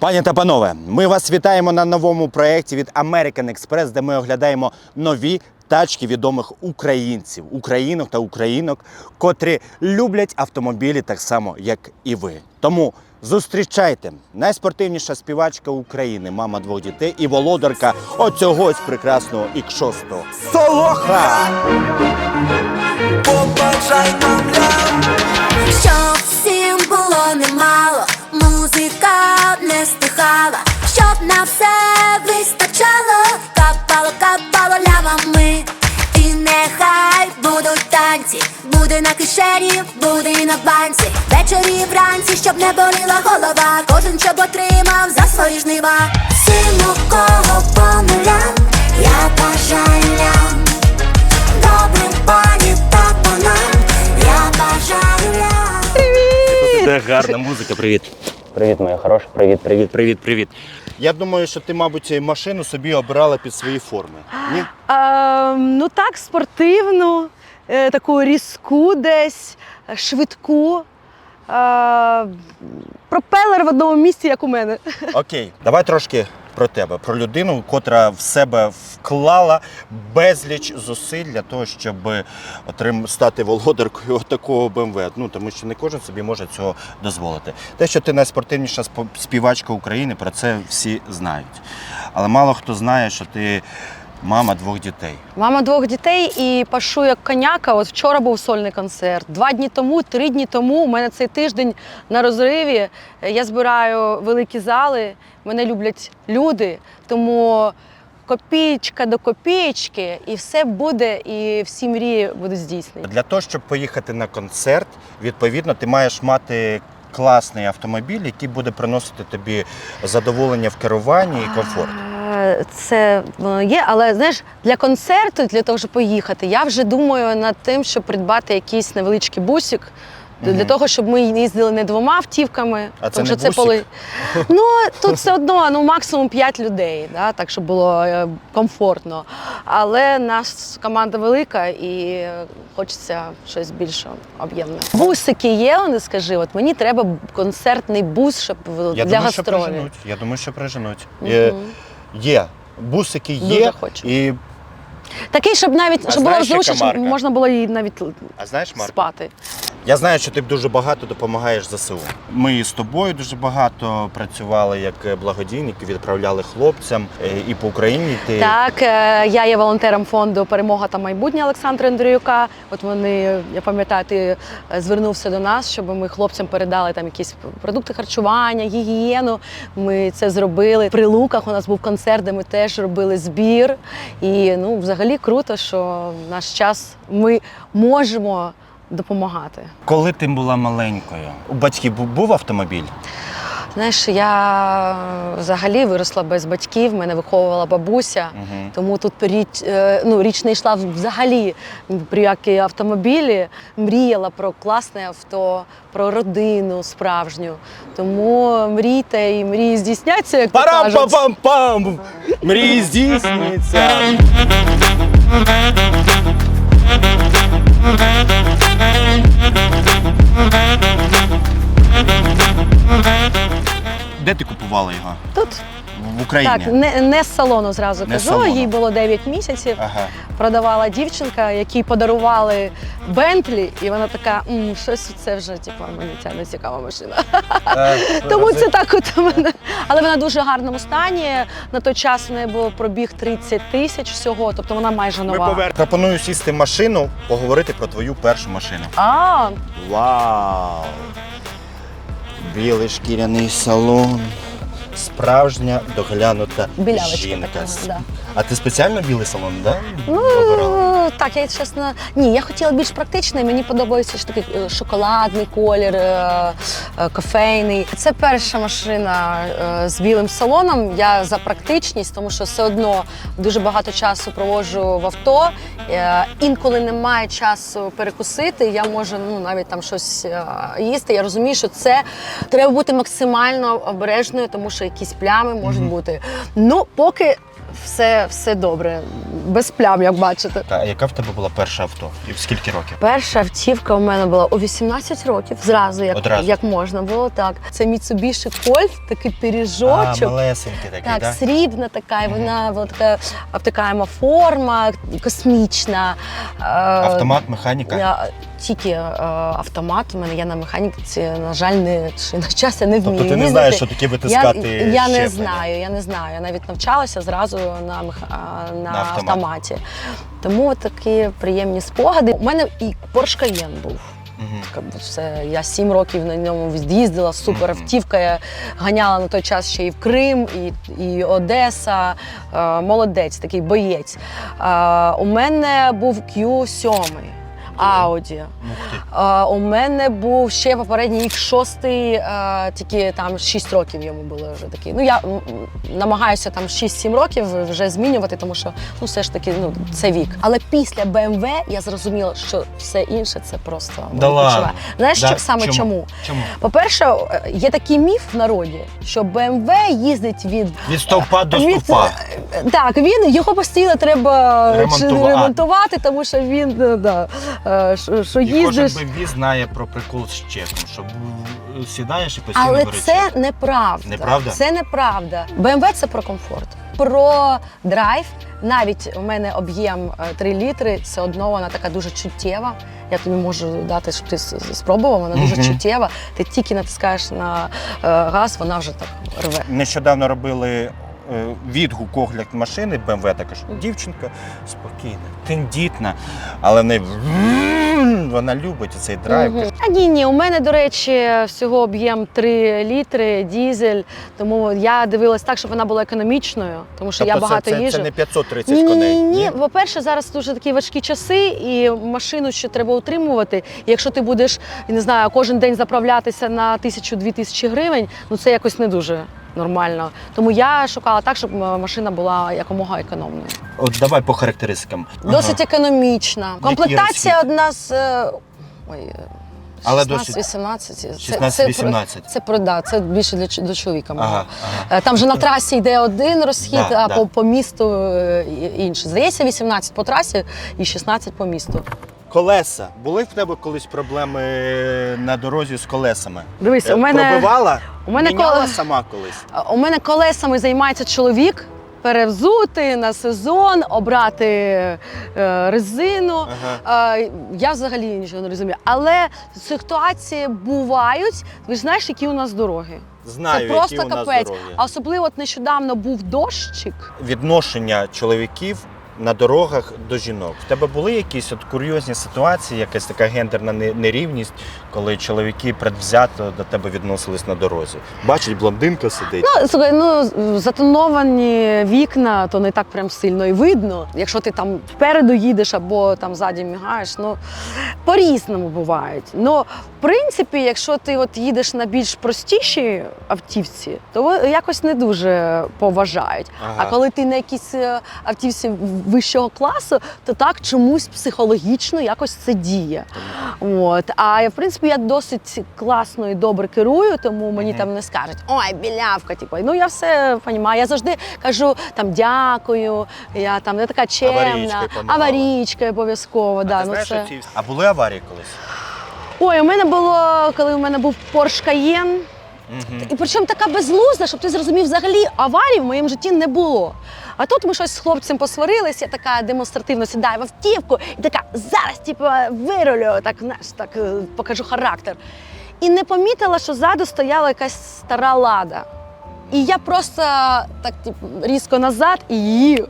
Пані та панове, ми вас вітаємо на новому проєкті від American Express, де ми оглядаємо нові тачки відомих українців, українок та українок, котрі люблять автомобілі так само, як і ви. Тому зустрічайте найспортивніша співачка України, мама двох дітей і володарка оцьогось прекрасного X6. Солоха! Побажай нам Щоб всім було немало, музика не стихала, щоб на все вистачало, капало, капало лявами. І нехай будуть танці, буде на кишені, буде і на банці. Ввечері вранці, щоб не боліла голова. Кожен щоб отримав за свої жнива. Всім у кого по гарна музика. Привіт. Привіт, моя хороша. Привіт, привіт, привіт, привіт. Я думаю, що ти, мабуть, машину собі обирала під свої форми. Ні? А, ну так, спортивну, е, таку різку десь, е, швидку. А, пропелер в одному місці, як у мене. Окей, давай трошки про тебе, про людину, котра в себе вклала безліч зусиль для того, щоб отрим... стати володаркою такого БМВ. Ну тому що не кожен собі може цього дозволити. Те, що ти найспортивніша спо- співачка України, про це всі знають. Але мало хто знає, що ти мама двох дітей. Мама двох дітей і пашу як коняка. От вчора був сольний концерт. Два дні тому, три дні тому. У мене цей тиждень на розриві. Я збираю великі зали. Мене люблять люди, тому копієчка до копієчки, і все буде, і всі мрії будуть здійснені. Для того, щоб поїхати на концерт, відповідно, ти маєш мати класний автомобіль, який буде приносити тобі задоволення в керуванні і комфорт. Е, Це є, але знаєш, для концерту, для того, щоб поїхати, я вже думаю над тим, щоб придбати якийсь невеличкий бусик. Для Мгм. того, щоб ми їздили не двома автівками, А це не що це поли... Ну тут все одно ну максимум 5 людей, да, так щоб було е, комфортно. Але наша команда велика і е, хочеться щось більш об'ємне. Бусики є, вони скажи. От мені треба концертний бус, щоб Я для думаю, що гастролі. приженуть. Я думаю, що приженуть. Мгм. Є, є. Бусики є. Дуже хочу. І, Такий, щоб навіть А щоб було знаєш, яка зручно, щоб марка? можна було і навіть а знаєш, Марко, спати. я знаю, що ти дуже багато допомагаєш ЗСУ. Ми з тобою дуже багато працювали як благодійники, відправляли хлопцям е, і по Україні. Ти Так, е, я є волонтером фонду Перемога та майбутнє Олександра Андріюка. От вони, я пам'ятаю, ти е, звернувся до нас, щоб ми хлопцям передали там якісь продукти харчування, гігієну. Ми це зробили. При луках у нас був концерт, де ми теж робили збір. І ну, взагалі круто, що в наш час ми можемо допомагати. Коли ти була маленькою, у батьків був автомобіль? Знаєш, я взагалі виросла без батьків, мене виховувала бабуся. Угу. Тому тут річ, е, ну, річ не йшла взагалі про які автомобілі. Мріяла про класне авто, про родину справжню. Тому мрійте і мрії здійсняться, як то кажуть. Парам-пам-пам-пам! Мрії здійснюються! Де ти купувала його? Тут В Україні? так, не, не з салону зразу Не кажу. салону. Їй було 9 місяців. Ага. Продавала дівчинка, якій подарували Бентлі, і вона така, «М, щось це вже типу, мені ця не цікава машина. Е, Тому це так от у мене. Але вона в дуже гарному стані. На той час в неї було пробіг 30 тисяч всього, тобто вона майже Ми нова. повер... Пропоную сісти в машину, поговорити про твою першу машину. А, Вау! Білий шкіряний салон. Справжня доглянута Білявочка жінка. така, да. А ти спеціально білий салон, да? Ну, так, я чесно. Ні, я хотіла більш практичний. Мені подобається ж такий е, шоколадний колір, е, е, кофейний. Це перша машина з білим салоном. Я за практичність, тому що все одно дуже багато часу проводжу в авто. Інколи немає часу перекусити. Я можу ну навіть там щось їсти. Я розумію, що це треба бути максимально обережною, тому що якісь плями можуть бути. Ну, поки все, все добре. без плям, як бачите. Та, а яка в тебе була перша авто? І в скільки років? Перша автівка у мене була у 18 років, зразу як, Одразу? як можна було так. Це Mitsubishi Colt, такий пиріжочок. А, малесенький такий, Так, да? срібна така, і вона була така обтикаєма форма, космічна. Е, Автомат, механіка. Я, тільки е, автомат. У мене я на механіці, на жаль, не чи на щастя не вмію. Тобто ти не знаєш, що таке витискати Я, я не щеплення? знаю, я не знаю. Я навіть навчалася зразу на, на, На автомат. автоматі. Тому такі приємні спогади. У мене і Porsche Cayenne був. Как Все, я сім років на ньому їздила, супер автівка. Я ганяла на той час ще і в Крим, і, і Одеса. Е, молодець, такий боєць. Е, у мене був Q7 Е, у мене був ще попередній X6, е, тільки там 6 років йому було вже такий. Ну я намагаюся там 6-7 років вже змінювати, тому що ну все ж таки ну це вік. Але після BMW я зрозуміла, що все інше це просто Да ладно? Знаєш, Да? що, саме чому? Чому? Чому? По-перше, е, є такий міф в народі, що BMW їздить від Від стовпа до від- стовпа. е, Так, він його постійно треба Ремонтувати. ремонтувати, тому що він е, да, е, що, що І їздиш. кожен BMW знає про прикол з чеком, щоб е, сідаєш і постійно Але береш це чек. неправда. Неправда? Це неправда. BMW – це про комфорт, про драйв. Навіть у мене об'єм е, 3 літри, все одно вона така дуже чуттєва. Я тобі можу дати, щоб ти с- спробував. Вона дуже Мгм. чуттєва. Ти тільки натискаєш на е, газ, вона вже так рве. Нещодавно робили е, відгук огляд машини BMW, також дівчинка спокійна, тендітна, але в неї вона любить цей драйв. Мгм. А ні, ні, у мене, до речі, всього об'єм 3 літри, дізель. Тому я дивилась так, щоб вона була економічною, тому що я Тобто багато це, їжджу. це не 530 Ні, ні, ні, ні. По-перше, зараз дуже такі важкі часи, і машину ще треба утримувати. І якщо ти будеш, я не знаю, кожен день заправлятися на тисячу-дві тисячі гривень, ну це якось не дуже нормально. Тому я шукала так, щоб машина була якомога економною. От давай по характеристикам. Досить економічна. Комплектація одна з. е, Ой, е, Але 16-18. 16-18. Це, про да, це більше для, для чоловіка. мого. Ага, ага. Е, Там же на трасі йде один розхід, Да, а да. По, по місту е, і- інший. Здається, 18 по трасі і 16 по місту. Колеса. Були в тебе колись проблеми на дорозі з колесами? Дивись, Е, у мене, Пробивала? у мене Міняла сама колись? у мене колесами займається чоловік. Перевзути на сезон, обрати е, резину. Ага. Е, я взагалі нічого не розумію. Але ситуації бувають. Ви ж знаєш, які у нас дороги? Знаю, це просто які у нас капець. дороги. А особливо от нещодавно був дощик. Відношення чоловіків на дорогах до жінок. В тебе були якісь от курйозні ситуації, якась така гендерна не- нерівність, коли чоловіки предвзято до тебе відносились на дорозі? Бачить, блондинка сидить. Ну, слухай, ну затоновані вікна, то не так прям сильно і видно. Якщо ти там впереду їдеш або там ззаді мігаєш, ну по-різному бувають. Ну, в принципі, якщо ти от їдеш на більш простішій автівці, то якось не дуже поважають. Ага. А коли ти на якійсь е, автівці вищого класу, то так чомусь психологічно якось це діє. От. А в принципі я досить класно і добре керую, тому мені там не скажуть ой, білявка. Типу, ну я все розумію. Я завжди кажу там дякую. Я там не така чемна, Аварійкою помагала. аварійка обов'язково. А, да, ти ну, знаєш, це... оці- а були аварії колись? Ой, у мене було, коли у мене був Porsche Cayenne. І причому така безглузда, щоб ти зрозумів, взагалі аварій в моєму житті не було. А тут ми щось з хлопцем посварились, я така демонстративно сідаю в автівку і така зараз, типу, вирулю, так знаєш, так е, покажу характер. І не помітила, що ззаду стояла якась стара лада. І я просто так типу, різко назад і її.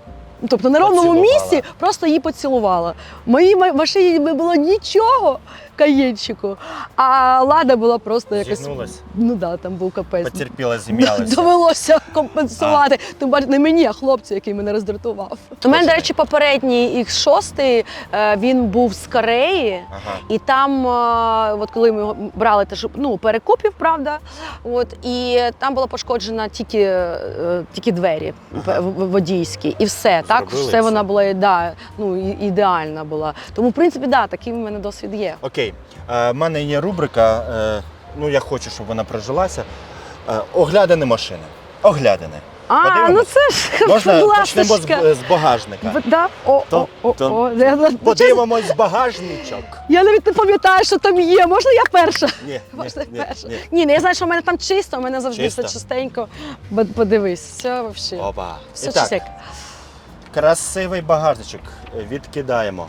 Тобто на ровному Поцілувала. місці просто її поцілувала. Моїй машині не було нічого каєнчику, а лада була просто якась. Зігнулась? Ну да, там був капець. Потерпіла, зім'ялася. Довелося компенсувати. Тим паче не мені, а хлопцю, який мене роздратував. У мене, до речі, попередній X6, е, він був з Кореї. Ага. І там, е, от коли ми брали, теж ну, перекупів, правда, от, і там була пошкоджена тільки, е, тільки двері Ага. водійські, і все. Так, Зробили все вона була да, ну, ідеальна була. Тому, в принципі, да, такий в мене досвід є. Окей. У мене є рубрика, е, ну я хочу, щоб вона прожилася. Е, оглядини машини. Оглядини. А, Подивимось? ну це ж Можна почнемо з, з багажника. В- Да? О, То- о, о, то- о. Я- Подивимось з багажничок. Я навіть не пам'ятаю, що там є. Можна я перша? Ні, Можна ні, я перша? ні. Ні, ну я знаю, що в мене там чисто, у мене завжди Чисто? все чистенько. Подивись, все взагалі. Опа. Все так, красивий багажничок. Відкидаємо.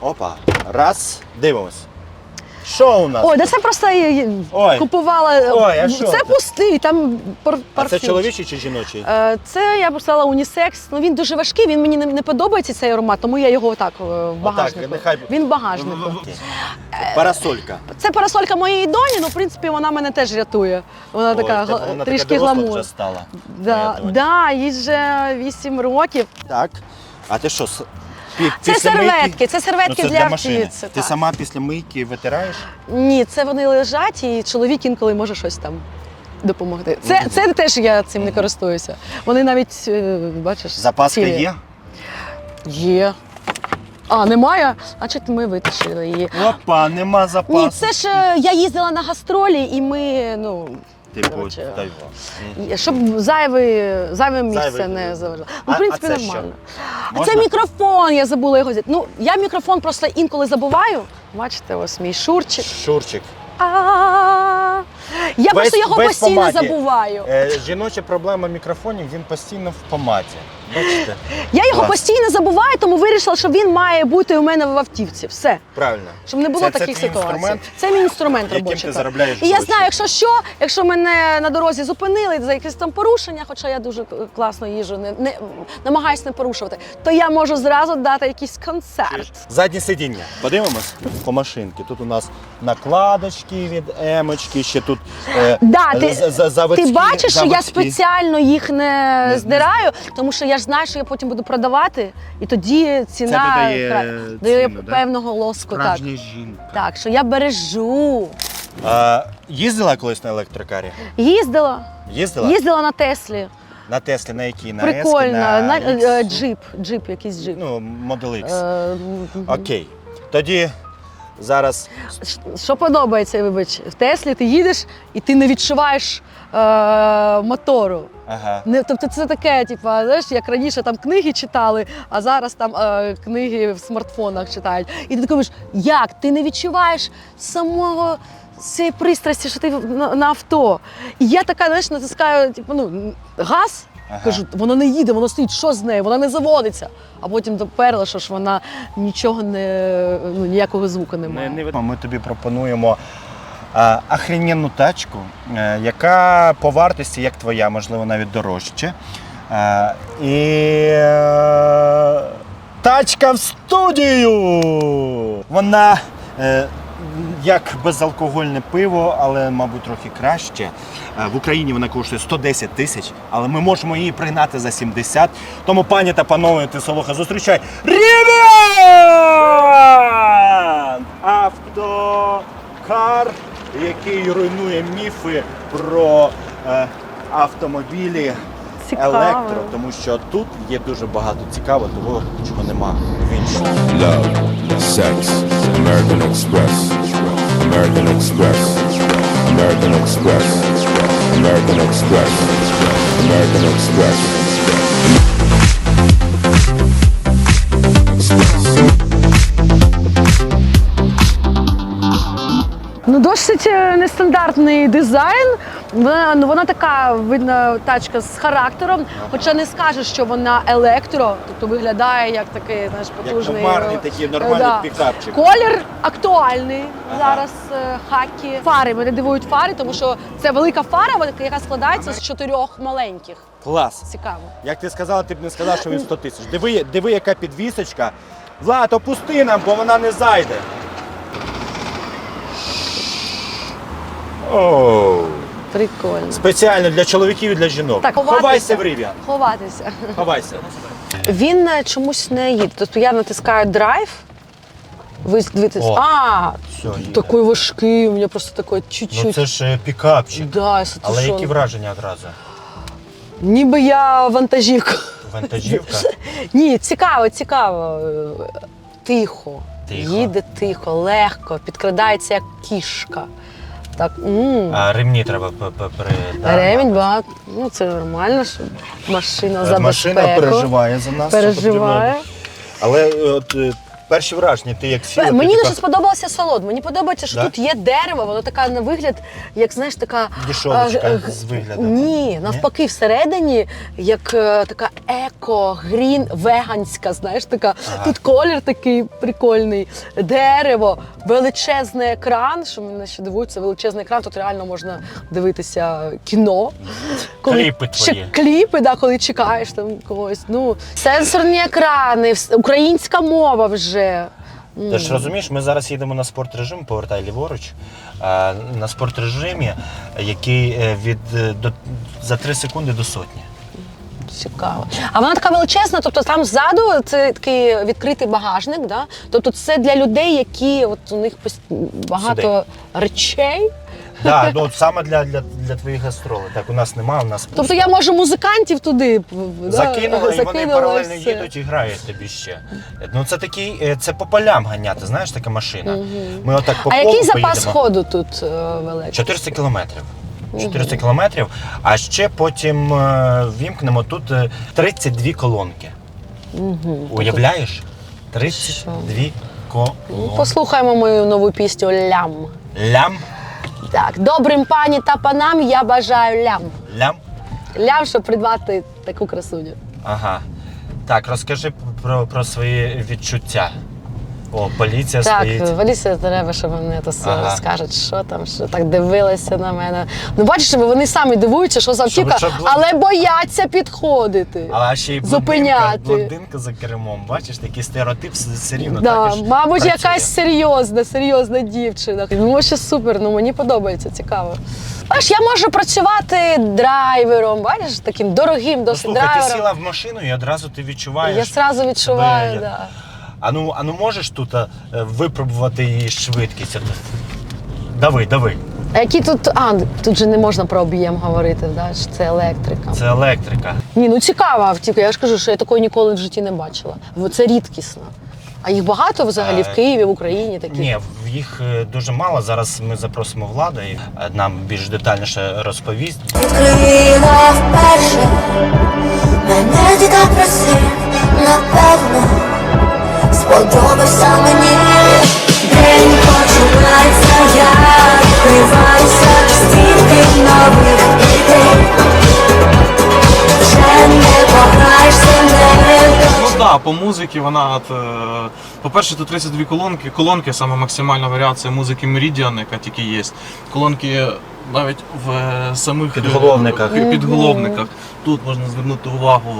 Опа. Раз. Дивимось. Що у нас? Ой, да це просто я Ой. купувала. Ой, а що це це? пустий, там пар- а це чоловічий чи жіночий? Е, Це я б сказала унісекс. Ну він дуже важкий, він мені не, не подобається цей аромат, тому я його отак е, в багажнику. нехай- Він в багажнику. Парасолька. Це парасолька моєї доні, ну в принципі вона мене теж рятує. Вона така Ой, гла- вона трішки доросла гламур. вже стала. Да, моя доня. да, їй вже 8 років. Так. А ти що? с- пі- Це після серветки, мийки? це серветки ну, це для, для машини. автівці, Ти так. сама після мийки витираєш? Ні, це вони лежать, і чоловік інколи може щось там допомогти. Це, це теж я цим не користуюся. Вони навіть, е, бачиш, Запаска цілі. є? Є. А, немає? Значить, ми витащили її. Опа, нема запасу. Ні, це ж е, я їздила на гастролі, і ми, ну. Типу, коротше, дай во. щоб зайве, зайве місце Зайвий, не заважало. а- Ну, в принципі, а це що? нормально. А Можна? це мікрофон, я забула його взяти. Ну, я мікрофон просто інколи забуваю. Бачите, ось мій шурчик. Шурчик. А-а-а. Я просто його постійно помаді. забуваю. Е, жіноча проблема мікрофонів, він постійно в помаді. Бачите? Я його клас. постійно забуваю, тому вирішила, що він має бути у мене в автівці. Все. Правильно. Щоб не було Це- це таких твій ситуацій. інструмент, Це мій інструмент яким робочий. ти так. заробляєш І я гроші. знаю, якщо що, якщо мене на дорозі зупинили за якесь там порушення, хоча я дуже класно їжу, не, не намагаюся не порушувати, то я можу зразу дати якийсь концерт. Заднє сидіння. Подивимось по машинки. Тут у нас накладочки від емочки, ще тут е, Да, ти, з- з- заводські- ти бачиш, що я заводські. спеціально їх не, Не- здираю, тому що я ж знаю, що я потім буду продавати, і тоді ціна додає кра- дає ціну, да? певного лоску. Так. Справжня жінка. так, що я бережу. А, їздила колись на електрокарі? Їздила, Їздила? їздила на Теслі. На Теслі, на якій? На Прикольно. Ески, на, На, X? е, джип, джип, якийсь джип. Ну, Model X. Е, Окей. Тоді зараз Ш- Що подобається, вибач, в Теслі ти їдеш і ти не відчуваєш е, мотору. Ага. Не, тобто це таке, типу, знаєш, як раніше там книги читали, а зараз там е, книги в смартфонах читають. І ти думаєш, як? Ти не відчуваєш самого цієї пристрасті, що ти на, на авто. І я така, знаєш, натискаю, типу, ну, газ. Ага. Кажу, воно не їде, воно стоїть, що з нею, вона не заводиться. А потім доперла, що ж вона нічого не ну, ніякого звуку не має. Не, не... Ми тобі пропонуємо а, охрененну тачку, е, яка по вартості, як твоя, можливо, навіть дорожче. І е, тачка в студію! Вона е, як безалкогольне пиво, але, мабуть, трохи краще. Е, В Україні вона коштує 110 тисяч, але ми можемо її пригнати за 70. Тому, пані та панове, ти Солоха, зустрічай Рівіан! Автокар, який руйнує міфи про е, автомобілі Цікаво. електро, тому що тут є дуже багато цікавого, того, чого нема в іншому. Love, sex, American Express, American Express, American Express, American Express, American Express. Нестандартний дизайн. Вона, ну, вона така, видно, тачка з характером, хоча не скажеш, що вона електро, тобто виглядає як такий знаєш, потужний. комарний е, такий нормальний да. пікапчик. Колір актуальний зараз е, хакі. Фари мене дивують фари, тому що це велика фара, яка складається з чотирьох маленьких. Клас. Цікаво. Як ти сказала, ти б не сказав, що він 100 тисяч. Диви, диви, яка підвісочка. Влад, опусти нам, бо вона не зайде. Оу. Прикольно. Спеціально для чоловіків і для жінок. Так, Ховайся в Рів'ян. Ховатися. Ховайся. Він е, чомусь не їде. Тобто я натискаю драйв. Ви дивитесь. О, А, все, їде. такий важкий, у мене просто такий чуть-чуть. Ну це ж е, пікапчик. Да, це Але що? які враження одразу? Ніби я вантажівка. Вантажівка. Ні, цікаво, цікаво. Тихо. Тихо. Їде тихо, легко, підкрадається як кішка. Так. м. А ремні треба п- п- при... да, Ремінь багато. Ну це нормально, що машина за Е, Машина безпеку. переживає за нас. Переживає. потрібно. Але е, от е, перші враження, ти як сіла, Мені така, сподобався салон. Мені подобається, що Да? тут є дерево, воно така на вигляд, як знаєш, така Дешевочка е, е, з виглядом. Ні, навпаки, всередині як е, така еко, грін, веганська. Знаєш, така тут колір такий прикольний, дерево, величезний екран. Що мене ще дивує, це величезний екран. Тут реально можна дивитися кіно. Кліпи ще твої. кліпи, да, коли чекаєш там когось. Ну сенсорні екрани, вс- українська мова вже. Ти ж розумієш, ми зараз їдемо на спорт режим, повертай ліворуч. На спорт режимі, який е, від е, до за 3 секунди до сотні. Цікаво. А вона така величезна, тобто там ззаду це такий відкритий багажник, да? тобто це для людей, які от у них багато багато речей. Да, ну от саме для, для, для твоїх гастролей. Так, у нас немає, у нас Тобто я можу музикантів туди п- да, закинули, і вони паралельно все. їдуть і грають тобі ще. Ну це такий, е, це по полям ганяти, знаєш, така машина. Ми отак по А полу який запас поїдемо. ходу тут е, в 400 кілометрів. 400 кілометрів, а ще потім е, вімкнемо тут е, 32 колонки. Уявляєш? 32 колонки. Ну, Послухаємо мою нову пісню Лям. Лям, Так, добрим пані та панам я бажаю лям. лям. Лям, щоб придбати таку красуню. Ага. Так, розкажи про, про свої відчуття. О, поліція Так, стоїть. Валісія треба, щоб вони то Ага. скажуть, що там, що так дивилися на мене. Ну бачиш, вони самі дивуються, що за автівка, щоб- але бояться підходити. А ще й Зупиняти. блондинка за кермом. Бачиш, такий стереотип все, рівно Да, також мабуть, працює. якась серйозна, серйозна дівчина. Ну, ще супер, ну мені подобається, цікаво. Бачиш, я можу працювати драйвером, бачиш, таким дорогим Ну, досить слухай, ти сіла в машину і одразу ти відчуваєш. Я одразу відчуваю, себе- да. А ну, а ну можеш тут е, випробувати її швидкість? От, Дави, дави. А які тут. А, тут же не можна про об'єм говорити, да? це електрика. Це електрика. Ні, ну цікава автівка. Я ж кажу, що я такої ніколи в житті не бачила. Бо Це рідкісно. А їх багато взагалі в Е, Києві, в Україні такі. Ні, в їх е, дуже мало. Зараз ми запросимо владу і е, нам більш детальніше розповість. Відкрила вперше, мене так просив, напевно, сподобався мені. День починається, я відкриваюся, стільки нових ідей. Вже не пограєшся, не да, по музиці вона от, е, по-перше, тут 32 колонки. Колонки саме максимальна варіація музики Meridian, яка тільки є. Колонки навіть в е, самих е, Підголовниках. пі- підголовниках. Тут можна звернути увагу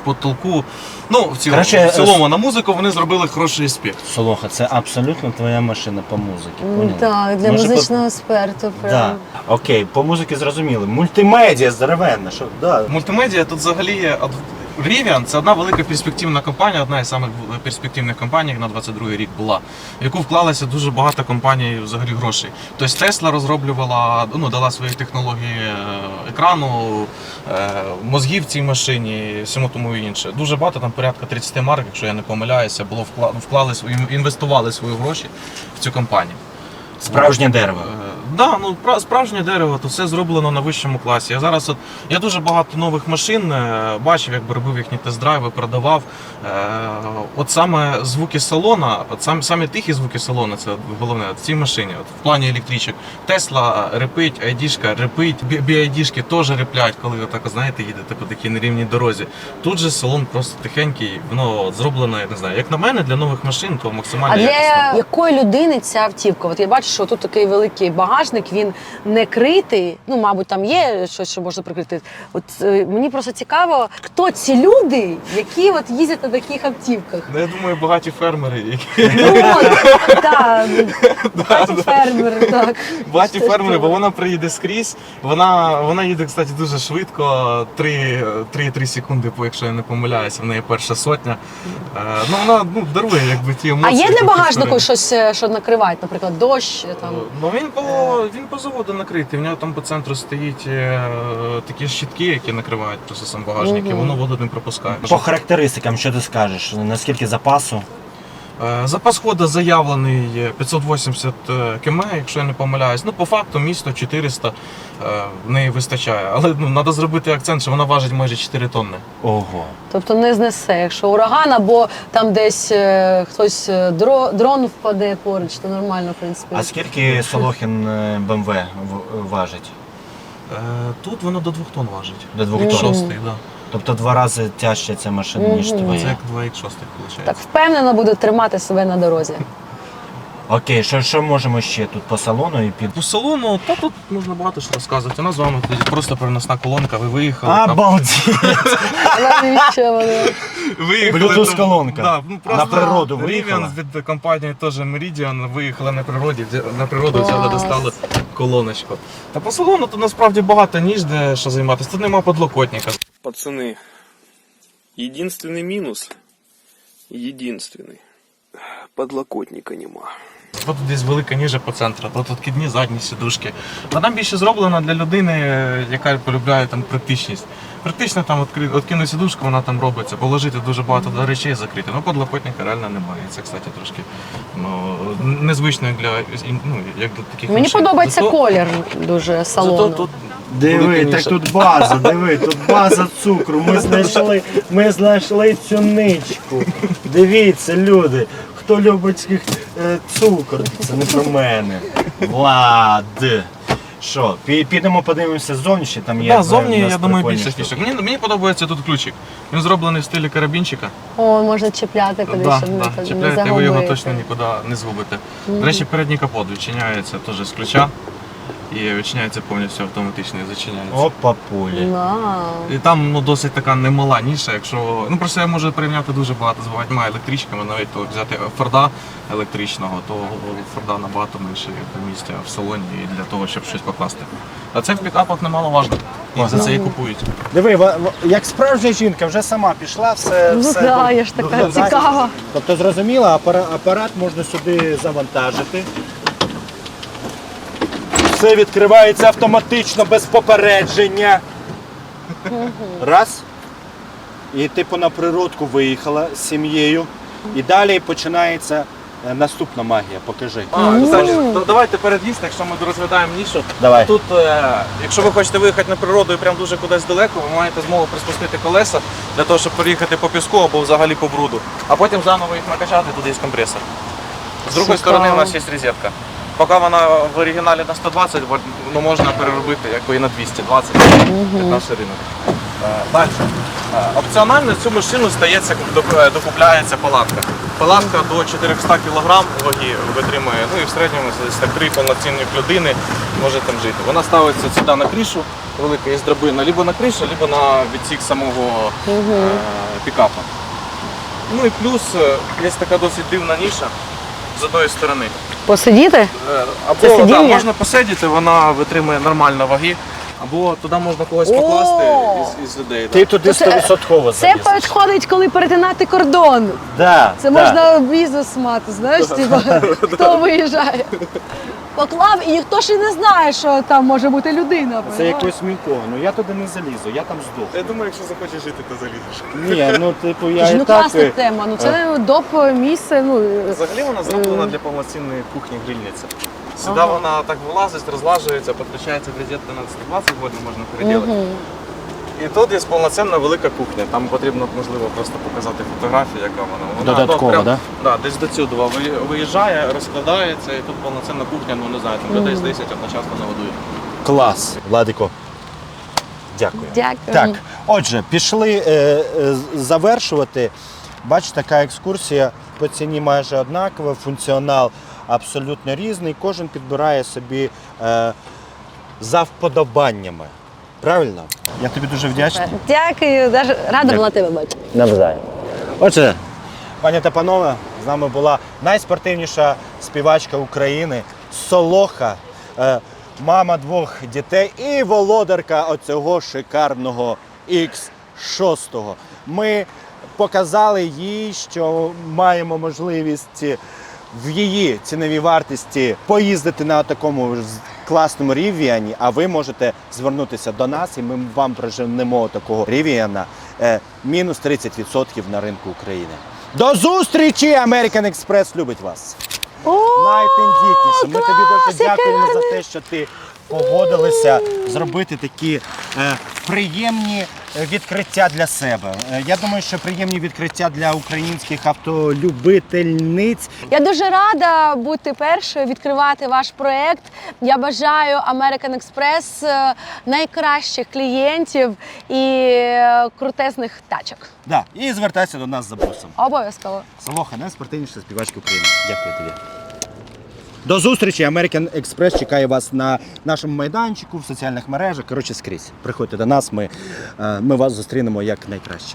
в потолку. Ну, в цілому, Коротше, в цілому на музику вони зробили хороший аспект. Солоха, це абсолютно твоя машина по музиці. Поняла? Так, для Може, музичного експерту. Да. Окей, по музиці зрозуміли. Мультимедіа здоровенна. Що? Да. Мультимедіа тут взагалі є од- Rivian – це одна велика перспективна компанія, одна із самих перспективних компаній на 22 рік була, в яку вклалося дуже багато компаній взагалі грошей. Тобто Tesla розроблювала, ну дала свої технології е, екрану, е, мозгів цій машині, всьому тому і інше. Дуже багато там порядка 30 марок, якщо я не помиляюся, було вкла- вклали інвестували свої гроші в цю компанію. Справжнє дерево. Да, ну справжнє дерево, то все зроблено на вищому класі. Я зараз от я дуже багато нових машин е, бачив, якби робив їхні тест-драйви, продавав. Е, От саме звуки салона, от сам, самі тихі звуки салона, це головне в цій машині. От в плані електричок. Тесла репить, айдішка репить, BID-шки теж реплять, коли ви так знаєте, їдете по такій нерівній дорозі. Тут же салон просто тихенький, воно зроблено, я не знаю. Як на мене, для нових машин, то максимально А для якої людини ця автівка? От я бачу, що тут такий великий багажник, він не критий. Ну, мабуть, там є щось, що можна прикрити. От е, мені просто цікаво, хто ці люди, які от їздять на таких автівках. Ну, я думаю, багаті фермери, які Ну от, так, багаті фермери, так. Багаті Це фермери, бо вона приїде скрізь. Вона, вона їде, кстати, дуже швидко. 3-3 секунди, по якщо я не помиляюся, в неї перша сотня. Е, ну вона ну, дарує якби ті А є для багажнику щось, е, що накривають, наприклад, дощ там. Ну він він по заводу накритий. В нього там по центру стоїть е, такі щитки, які накривають просто сам багажник, і воно воду не пропускає. По характеристикам, що ти скажеш? Наскільки запасу? Е, Запас ходу заявлений е, 580 км, якщо я не помиляюсь. Ну, по факту місто 400 е, в неї вистачає. Але ну, треба зробити акцент, що вона важить майже 4 тонни. Ого. Тобто не знесе. Якщо ураган або там десь е, хтось е, дро, дрон впаде поруч, то нормально, в принципі. А скільки Солохін БМВ важить? Е, Тут воно до 2 тонн важить. До двох тонн. Шостий, да. Тобто два рази тяжче ця машина, ніж. Це твоя. як 2,6 виходить. Так впевнено буде тримати себе на дорозі. Окей, що, що можемо ще тут по салону і під. По салону, та тут можна багато що розказувати. У нас з вами тоді просто переносна колонка, ви виїхали. там- Обалдеть! Навіщо вони? Виїхали Bluetooth там- колонка. Да, ну, На природу виїхала? Від компанії теж Meridian виїхали на природі, взя- на природу взяли, Клас. достали колоночку. Та по салону тут насправді багато ніж де що займатися. Тут нема подлокотника Пацаны, единственный минус, единственный, подлокотника нема. Тут десь велика ніжа по центру, тут откидні задні сідушки. Вона більше зроблена для людини, е, яка полюбляє там практичність. Практично там відкри- відкинути сідушку, вона там робиться, положити дуже багато до речей закрити. Ну, подлокотника реально немає. Це, кстати, трошки ну, незвично як для, ну, як для таких Мені машин. подобається Зато- колір дуже Зато салону. тут Диви, так тут база, диви, тут база цукру. Ми знайшли, ми знайшли цю ничку. Дивіться, люди, хто любить е, цукор, це не про мене. Влад. Що, пі- підемо подивимося ззовні, ще там є. Да, зовні, у нас я думаю, прикольні більше штуки. фішок. Мені, мені подобається тут ключик. Він зроблений в стилі карабінчика. О, можна чіпляти куди, Да, щоб не, да. не Чіпляєте, ви його загубити. точно нікуди не згубите. До речі, передній капот відчиняється теж з ключа. І відчиняється повністю автоматично і зачиняється. Опа, пулі. Вау. І там ну, досить така немала ніша, якщо. Ну просто я можу порівняти дуже багато з багатьма електричками, навіть то взяти Форда електричного, то Форда набагато менше місця в салоні і для того, щоб щось покласти. А це в пікапах немаловажно. І за це і купують. Диви, ва- ва- як справжня жінка вже сама пішла, все. Ну все да, я ж така доглядає. цікава. Тобто зрозуміло, апара- апарат можна сюди завантажити. Все відкривається автоматично без попередження. Раз. І типу на природку виїхала з сім'єю. І далі починається е, наступна магія. Покажи. А, кстати, то давайте перед їсти, якщо ми розглядаємо нішу. Давай. Тут, е, якщо ви хочете виїхати на природу і прям дуже кудись далеко, ви маєте змогу приспустити колеса для того, щоб переїхати по піску або взагалі по бруду. А потім заново їх накачати, туди є компресор. З другої сторони у нас є розетка. Поки вона в оригіналі на 120, вольт, ну, можна переробити якби і на 220 під наш ринок. Далі. Опціонально цю машину стається, доп- е, докупляється палатка. Палатка до 400 кг ваги витримує, ну і в середньому десь так три повноцінних людини може там жити. Вона ставиться сюди на кришу, велика є драбина, либо на кришу, либо на відсік самого е, пікапа. Ну і плюс е, є така досить дивна ніша з одної сторони. Посидіти? Е, Або Це сидіння? да, можна посидіти, вона витримує нормально ваги, або туди можна когось О! покласти із, із людей. да. Ти туди Це- 100% Це підходить, коли перетинати кордон. Да, Це да. можна бізнес мати, знаєш, типа, хто виїжджає. Поклав, і ніхто ще не знає, що там може бути людина. Це понімаєш? якось мілково. Ну я туди не залізу, я там здох. Я думаю, якщо захочеш жити, то залізеш. Ні, ну типу я Слушай, і ну так. класна е, тема. Ну це доп місце. Ну е, Взагалі вона зроблена для повноцінної кухні грильниці. Сюди вона так вилазить, розлажується, підключається в розетку на 120 вольт, можна переділити. І тут є повноцінна велика кухня. Там потрібно, можливо, просто показати фотографію, яка вона. вона Додатково, прям- да? Да, десь до цього ви- виїжджає, розкладається, і тут повноцінна кухня, ну не знаю, там людей з 10 одночасно нагодує. Клас. Владико. Дякую. дякую. Так, отже, пішли е, е, завершувати. Бачите, така екскурсія по ціні майже однакова, функціонал абсолютно різний. Кожен підбирає собі е, за вподобаннями. Правильно? Я тобі дуже вдячний. Дякую, даже рада була тебе бачити. Навзаєм. Отже, пані та панове, з нами була найспортивніша співачка України Солоха, е, мама двох дітей і володарка оцього шикарного X6. Ми показали їй, що маємо можливість в її ціновій вартості поїздити на такому класному рівіані, а ви можете звернутися до нас, і ми вам приженемо такого рівіана е, мінус 30% на ринку України. До зустрічі! American Express любить вас. О, Найтендітніше. Ми тобі дуже дякуємо за те, що ти погодилися зробити такі е, приємні відкриття для себе. Е, я думаю, що приємні відкриття для українських автолюбительниць. Я дуже рада бути першою, відкривати ваш проект. Я бажаю American Express е, найкращих клієнтів і е, крутезних тачок. Да, і звертайся до нас за бусом. Обов'язково. Солоха, найспортивніша співачка України. Дякую тобі. До зустрічі! American Express чекає вас на нашому майданчику, в соціальних мережах. Коротше, скрізь. Приходьте до нас, ми, е, ми вас зустрінемо як найкраще.